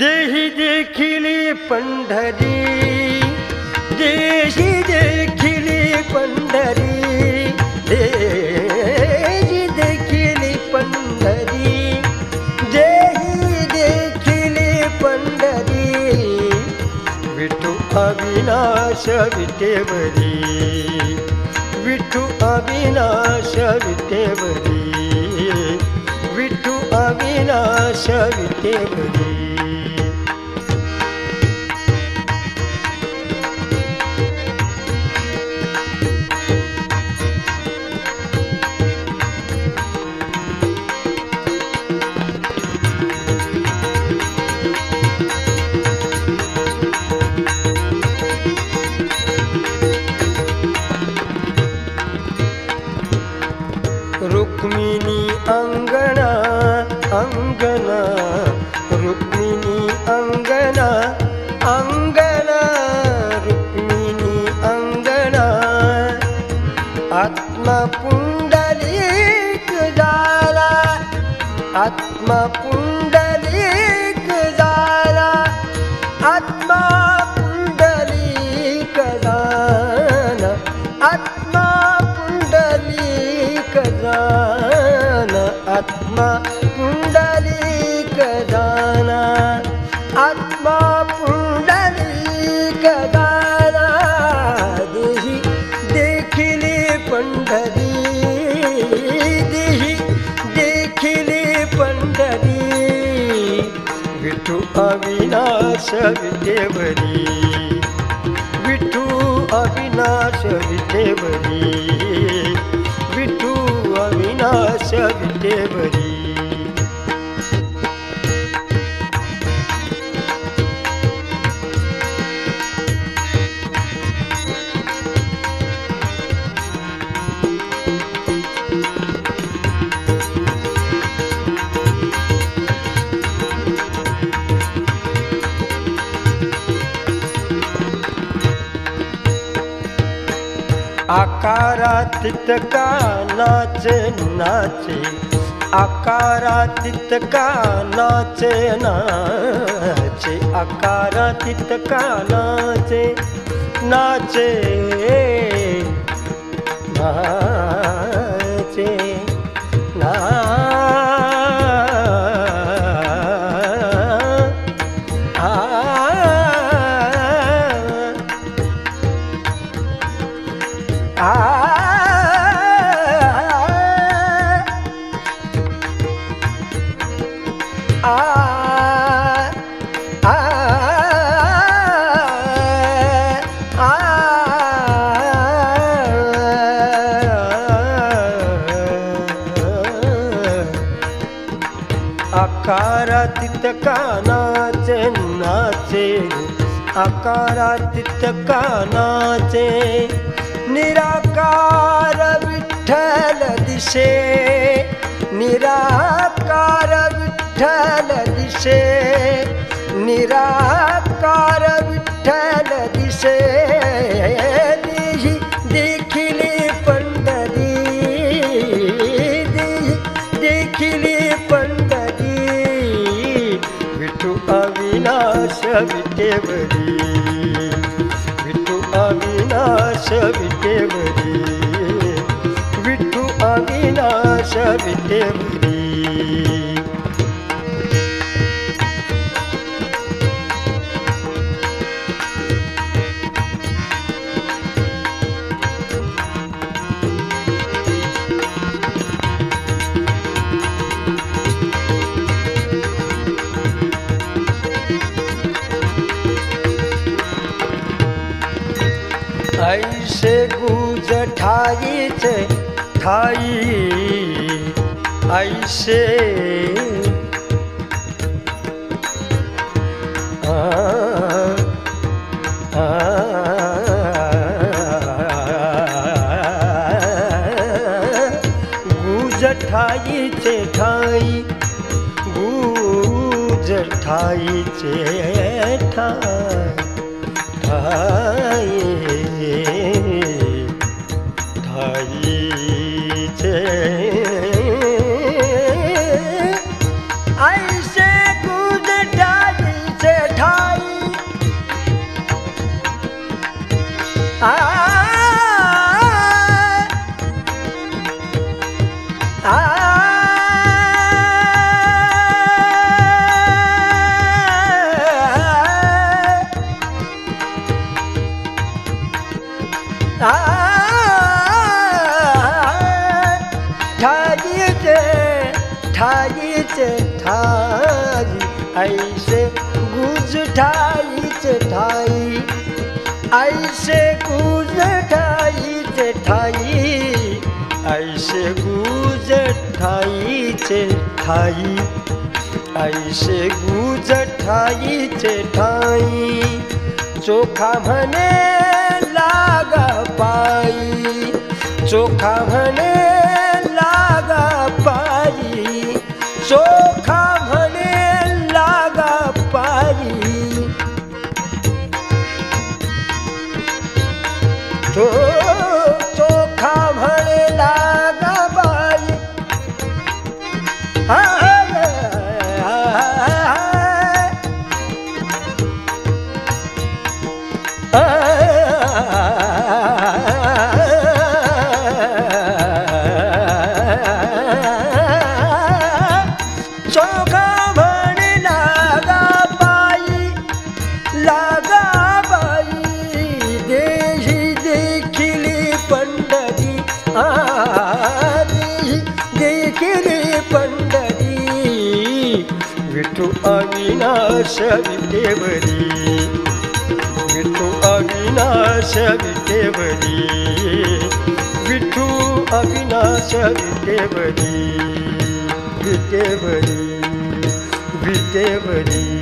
देही देखिली पंढरी देशी देखिली पंढरी देही देखिली पंढरी देही देखिली पंढरी विठू अविनाश विटेवरी विठू अविनाश विटेवरी विठू अविनाश विटेवरी. पुंडलिक झाला आत्मा पुंडलिक झाला देही देखिली पंढरी देही देखिली पंढरी विठू अविनाश विटेवरी विठू अविनाश विटेवरी अविनाश विटेवरी आकारातीत का नाच नाचे आकारातीत का नाच नाचे आकारातीत का नाचे नाचे. नाचे. आकारातीत कानाचे नाचे आकारातीत कानाचे निराकार विठ्ठल दिशे निराकार विठ्ठल दिशे निरा अविनाश विटेवरी विठू अविनाश विटेवरी विठू अविनाश विटेवरी ऐसे गुज ठाईचे ठाई ऐसे आ, आ, गुज ठाईचे ठाई गुज ठाईचे ठाई ठाई Ah, ah, ah. ठाईचे ठाई ऐसे गुज ठाईचे ठाई ऐसे गुज ठाईचे ठाई ऐसे गुज ठाईचे ठाई ऐसे गुज ठाईचे ठाई चोखा म्हणे लागा पायी चोखा म्हणे चोखा म्हणे लागा बाई लागा बाई. देही देखिली पंढरी आदी देखिली पंढरी. विठू अविनाश विटेवरी विठू अविनाश विटेवरी विठू अविनाश विटेवरी ਵਿਟੇ ਬਣੀ ਵਿਟੇ ਬਣੀ